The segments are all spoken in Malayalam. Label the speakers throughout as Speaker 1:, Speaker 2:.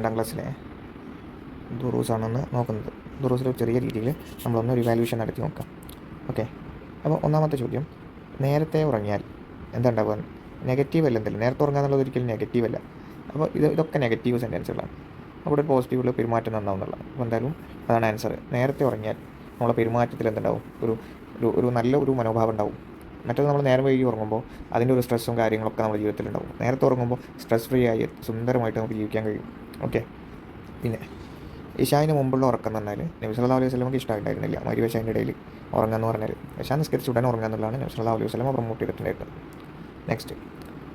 Speaker 1: രണ്ടാം ക്ലാസ്സിലെ ദുറൂസാണെന്ന് നോക്കുന്നത്. ദുറൂസിൽ ചെറിയ രീതിയിൽ നമ്മളൊന്ന് ഒരു വാല്യൂഷൻ നടത്തി നോക്കാം. ഓക്കെ അപ്പോൾ ഒന്നാമത്തെ ചോദ്യം. നേരത്തെ ഉറങ്ങിയാൽ എന്താ ഉണ്ടാവുക നെഗറ്റീവ് അല്ല എന്തല്ല നേരത്തെ ഉറങ്ങുക എന്നുള്ളത് ഒരിക്കലും നെഗറ്റീവ് അല്ല. അപ്പോൾ ഇത് ഇതൊക്കെ നെഗറ്റീവ് സെന്റൻസുകളാണ് അവിടെ പോസിറ്റീവുള്ള പെരുമാറ്റം നന്നാവുന്നുള്ളത് അപ്പോൾ എന്തായാലും അതാണ് ആൻസർ നേരത്തെ ഉറങ്ങിയാൽ നമ്മളെ പെരുമാറ്റത്തിൽ എന്തുണ്ടാവും? ഒരു ഒരു നല്ല ഒരു മനോഭാവം ഉണ്ടാവും. മറ്റത് നമ്മൾ നേരം വൈകി ഉറങ്ങുമ്പോൾ അതിന്റെ ഒരു സ്ട്രെസ്സും കാര്യങ്ങളൊക്കെ നമ്മുടെ ജീവിതത്തിൽ ഉണ്ടാവും. നേരത്തെ ഉറങ്ങുമ്പോൾ സ്ട്രെസ് ഫ്രീ ആയി സുന്ദരമായിട്ട് നമുക്ക് ജീവിക്കാൻ കഴിയും. ഓക്കെ. പിന്നെ ഇഷാന് മുമ്പുള്ള ഉറക്കം എന്ന് പറഞ്ഞാൽ നബി അലൈഹി വസല്ലമക്ക് ഇഷ്ടമായിട്ടായിരുന്നില്ല മരി വശാന്റെ ഇടയിൽ ഉറങ്ങാന്ന് പറഞ്ഞാൽ ഇഷാൻ നിസ്കരിച്ച് ഉടനെ ഉറങ്ങുക എന്നുള്ളതാണ് നബി അലൈഹി വസല്ലമ പ്രൊമോട്ട് ചെയ്തിട്ടുണ്ടായിരുന്നത്. നെക്സ്റ്റ്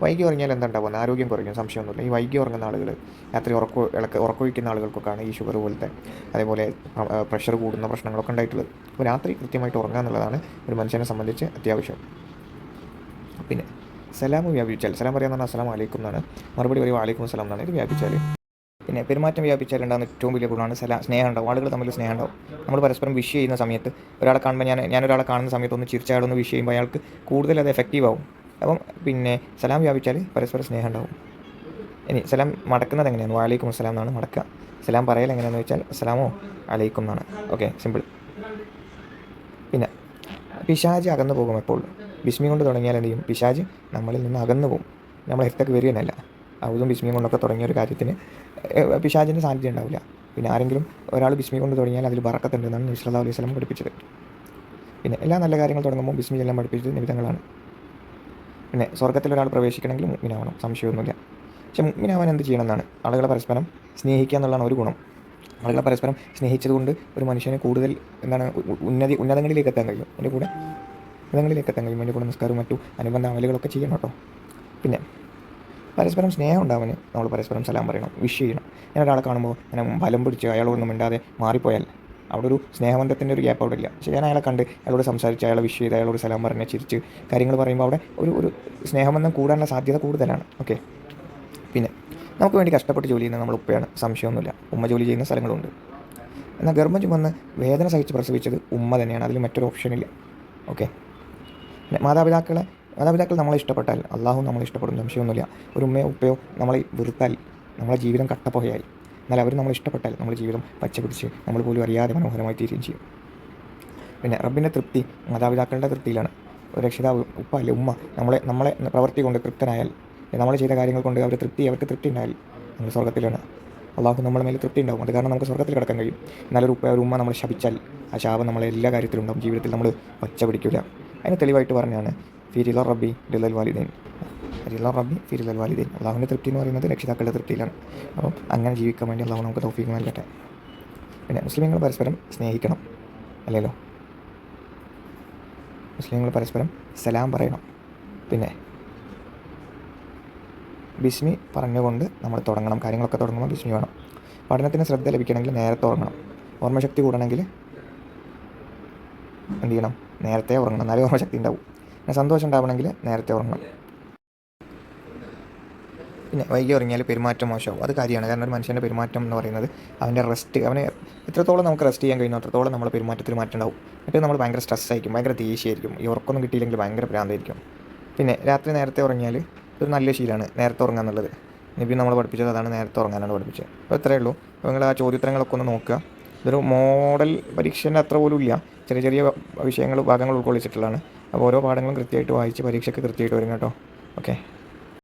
Speaker 1: വൈകി ഉറങ്ങിയാൽ എന്താ ഉണ്ടാവുന്നത് ആരോഗ്യം കുറയ്ക്കും. സംശയമൊന്നുമില്ല. ഈ വൈകി ഉറങ്ങുന്ന ആളുകൾ രാത്രി ഉറക്ക ഇളക്ക ഉറക്കൊഴിക്കുന്ന ആളുകൾക്കൊക്കെയാണ് ഈ ഷുഗർ പോലത്തെ അതേപോലെ പ്രഷർ കൂടുന്ന പ്രശ്നങ്ങളൊക്കെ ഉണ്ടായിട്ടുള്ളത്. അപ്പോൾ രാത്രി കൃത്യമായിട്ട് ഉറങ്ങുക എന്നുള്ളതാണ് ഒരു മനുഷ്യനെ സംബന്ധിച്ച് അത്യാവശ്യം. പിന്നെ സലാം വ്യാപിച്ചാൽ സലാം പറയാമെന്ന് പറഞ്ഞാൽ അസ്സലാം വലൈക്കും എന്നാണ്. മറുപടി പറയുക വലൈക്കും സലാം എന്നാണ് ഇത് വ്യാപിച്ചാൽ പിന്നെ പെരുമാറ്റം വ്യാപിച്ചാൽ ഉണ്ടാകുന്ന ഏറ്റവും വലിയ ഗുണമാണ് സ്ഥല സ്നേഹം ഉണ്ടാവും ആളുകൾ തമ്മിൽ സ്നേഹം ഉണ്ടാവും നമ്മൾ പരസ്പരം വിഷ് ചെയ്യുന്ന സമയത്ത് ഒരാളെ കാണുമ്പോൾ ഞാൻ ഞാനൊരാളെ കാണുന്ന സമയത്ത് ഒന്ന് ചിരിച്ച അയാളൊന്ന് വിഷ് ചെയ്യുമ്പോൾ അയാൾക്ക് കൂടുതൽ അത് എഫക്റ്റീവ് ആവും. അപ്പം പിന്നെ സലാം വ്യാപിച്ചാൽ പരസ്പരം സ്നേഹം ഉണ്ടാവും ഇനി സലാം മടക്കുന്നത് എങ്ങനെയാണ്? വാലേക്കും അസ്സലാം എന്നാണ് മടക്കുക. സലാം പറയൽ എങ്ങനെയാണെന്ന് വെച്ചാൽ അസ്സലാമോ അലൈക്കും എന്നാണ്. ഓക്കെ സിമ്പിൾ പിന്നെ പിശാജ് അകന്നു പോകും എപ്പോൾ? ബിസ്മി കൊണ്ട് തുടങ്ങിയാൽ എന്ത് പിശാജ് നമ്മളിൽ നിന്ന് അകന്നു പോകും. നമ്മളെ എത്തൊക്കെ വരികയല്ല ഔതും ബിസ്മിയും കൊണ്ടൊക്കെ തുടങ്ങിയ ഒരു കാര്യത്തിന് പിശാചിന്റെ സാന്നിധ്യം ഉണ്ടാവില്ല. പിന്നെ ആരെങ്കിലും ഒരാൾ ബിസ്മി കൊണ്ട് തുടങ്ങിയാൽ അതിൽ വറക്കത്തുണ്ടെന്നാണ് നബി സല്ലല്ലാഹു അലൈഹി വസല്ലം പഠിപ്പിച്ചത്. പിന്നെ എല്ലാ നല്ല കാര്യങ്ങൾ തുടങ്ങുമ്പോൾ ബിസ്മി എല്ലാം പഠിപ്പിച്ചത് നിമിതങ്ങളാണ് പിന്നെ സ്വർഗത്തിൽ ഒരാൾ പ്രവേശിക്കണമെങ്കിൽ മുഗ്മിനാവണം സംശയമൊന്നുമില്ല. പക്ഷെ മുഗ്മിനാവാൻ എന്ത് ചെയ്യണമെന്നാണ്? ആളുകളെ പരസ്പരം സ്നേഹിക്കുക എന്നുള്ളതാണ് ഒരു ഗുണം. ആളുകളെ പരസ്പരം സ്നേഹിച്ചതുകൊണ്ട് ഒരു മനുഷ്യന് കൂടുതൽ എന്താണ് ഉന്നതി ഉന്നതങ്ങളിലേക്ക് എത്താൻ കഴിയും. എന്റെ കൂടെ ഉന്നതങ്ങളിലേക്ക് എത്താൻ കഴിയും. എന്റെ കൂടെ നിസ്കാരവും മറ്റു അനുബന്ധ അമലുകളൊക്കെ ചെയ്യണം കേട്ടോ. പിന്നെ പരസ്പരം സ്നേഹം ഉണ്ടാവുന്നത് നമ്മൾ പരസ്പരം സലാം പറയണം വിഷ് ചെയ്യണം. ഞാൻ ഒരാളെ കാണുമ്പോൾ ഞാൻ ഫലം പിടിച്ച് അയാളോടൊന്നും മിണ്ടാതെ മാറിപ്പോയാൽ അവിടെ ഒരു സ്നേഹബന്ധത്തിന്റെ ഒരു ഗ്യാപ്പ് അവിടെ ഇല്ല. പക്ഷേ ഞാൻ അയാളെ കണ്ട് അയാളോട് സംസാരിച്ച് അയാളെ വിഷ് ചെയ്ത് അയാളോട് സലാം പറഞ്ഞ് ചിരിച്ച് കാര്യങ്ങൾ പറയുമ്പോൾ അവിടെ ഒരു ഒരു സ്നേഹബന്ധം കൂടാനുള്ള സാധ്യത കൂടുതലാണ്. ഓക്കെ പിന്നെ നമുക്ക് വേണ്ടി കഷ്ടപ്പെട്ട് ജോലി ചെയ്യുന്ന നമ്മൾ ഉപ്പയാണ്. സംശയമൊന്നുമില്ല. ഉമ്മ ജോലി ചെയ്യുന്ന സ്ഥലങ്ങളുണ്ട്. എന്നാൽ ഗർഭം ചുമന്ന് വേദന സഹിച്ച് പ്രസവിച്ചത് ഉമ്മ തന്നെയാണ്. അതിൽ മറ്റൊരു ഓപ്ഷനില്ല ഓക്കെ മാതാപിതാക്കളെ മാതാപിതാക്കൾ നമ്മളെ ഇഷ്ടപ്പെട്ടാൽ അള്ളാഹു നമ്മളെ ഇഷ്ടപ്പെടും സംശയമൊന്നുമില്ല. ഒരു ഉമ്മയോ ഉപ്പയോ നമ്മളെ വെറുത്താൽ നമ്മളെ ജീവിതം കട്ടപ്പുകയായി. എന്നാൽ അവർ നമ്മളെ ഇഷ്ടപ്പെട്ടാൽ നമ്മുടെ ജീവിതം പച്ചപിടിച്ച് നമ്മൾ പോലും അറിയാതെ മനോഹരമായി തീരുകയും ചെയ്യും. പിന്നെ റബ്ബിന്റെ തൃപ്തി മാതാപിതാക്കളുടെ തൃപ്തിയിലാണ്. ഒരു രക്ഷിതാവ് ഉപ്പ അല്ലെ ഉമ്മ നമ്മളെ നമ്മളെ പ്രവൃത്തി കൊണ്ട് തൃപ്തനായാൽ നമ്മൾ ചെയ്ത കാര്യങ്ങൾ കൊണ്ട് അവർ തൃപ്തി അവർക്ക് തൃപ്തി ഉണ്ടായാൽ നമ്മൾ സ്വർഗത്തിലാണ്. അള്ളാഹു നമ്മളെ മേലെ തൃപ്തി ഉണ്ടാവും. അത് കാരണം നമുക്ക് സ്വർഗത്തിൽ കിടക്കാൻ കഴിയും. എന്നാലൊരു ഉപ്പ ഒരു ഉമ്മ നമ്മൾ ശപിച്ചാൽ ആ ശാപം നമ്മളെ എല്ലാ കാര്യത്തിലും ഉണ്ടാവും. ജീവിതത്തിൽ നമ്മൾ പച്ച പിടിക്കില്ല അതിന് തെളിവായിട്ട് പറഞ്ഞാണ് ഫിരില റബ്ബി ഡിലൽ വാലിദൈൻ ഫിരില റബ്ബി ഫിരിലൽ വാലിദൈൻ അള്ളാഹുവിന്റെ തൃപ്തി എന്ന് പറയുന്നത് രക്ഷിതാക്കളുടെ തൃപ്തിയിലാണ്. അപ്പം അങ്ങനെ ജീവിക്കാൻ വേണ്ടി അള്ളാഹു നമുക്ക് തൗഫീക്ക് നൽകട്ടെ. പിന്നെ മുസ്ലിങ്ങൾ പരസ്പരം സ്നേഹിക്കണം. അല്ലല്ലോ? മുസ്ലിങ്ങൾ പരസ്പരം സലാം പറയണം. പിന്നെ ബിസ്മി പറഞ്ഞുകൊണ്ട് നമ്മൾ തുടങ്ങണം. കാര്യങ്ങളൊക്കെ തുടങ്ങുമ്പോൾ ബിസ്മി വേണം. പഠനത്തിന് ശ്രദ്ധ ലഭിക്കണമെങ്കിൽ നേരത്തെ ഉറങ്ങണം. ഓർമ്മശക്തി കൂടണമെങ്കിൽ എന്ത് ചെയ്യണം? നേരത്തെ ഉറങ്ങണം. എന്നാലേ ഓർമ്മശക്തി ഉണ്ടാവും. പിന്നെ സന്തോഷം ഉണ്ടാവണമെങ്കിൽ നേരത്തെ ഉറങ്ങണം. പിന്നെ വൈകി ഉറങ്ങിയാൽ പെരുമാറ്റം മോശമാവും. അത് കാര്യമാണ്. കാരണം ഒരു മനുഷ്യന്റെ പെരുമാറ്റം എന്ന് പറയുന്നത് അവന്റെ റെസ്റ്റ് അവനെ എത്രത്തോളം നമുക്ക് റെസ്റ്റ് ചെയ്യാൻ കഴിയുന്നു അത്രത്തോളം നമ്മൾ പെരുമാറ്റത്തിൽ മാറ്റം ഉണ്ടാവും. എന്നിട്ട് നമ്മൾ ഭയങ്കര സ്ട്രെസ് ആയിരിക്കും. ഭയങ്കര ദേഷ്യമായിരിക്കും. ഈ ഉറക്കൊന്നും കിട്ടിയില്ലെങ്കിൽ ഭയങ്കര ഭ്രാന്തായിരിക്കും. പിന്നെ രാത്രി നേരത്തെ ഉറങ്ങിയാൽ ഒരു നല്ല ശീലമാണ് നേരത്തെ ഉറങ്ങുക എന്നുള്ളത്. നമ്മൾ പഠിപ്പിച്ചത് അതാണ് നേരത്തെ ഉറങ്ങാനാണ് പഠിപ്പിച്ചത്. അപ്പോൾ ഇത്രയേ ഉള്ളൂ. അപ്പോൾ നിങ്ങൾ ആ ചോദ്യോത്തരങ്ങളൊക്കെ ഒന്ന് നോക്കുക. ഇതൊരു മോഡൽ പരീക്ഷേന്റെ അത്ര പോലും ഇല്ല. ചെറിയ ചെറിയ വിഷയങ്ങൾ ഭാഗങ്ങൾ ഉൾക്കൊള്ളിച്ചിട്ടുള്ളതാണ്. അപ്പോൾ ഓരോ പാഠങ്ങളും കൃത്യമായിട്ട് വായിച്ച് പരീക്ഷയ്ക്ക് കൃത്യമായിട്ട് വരും കേട്ടോ. ഓക്കെ.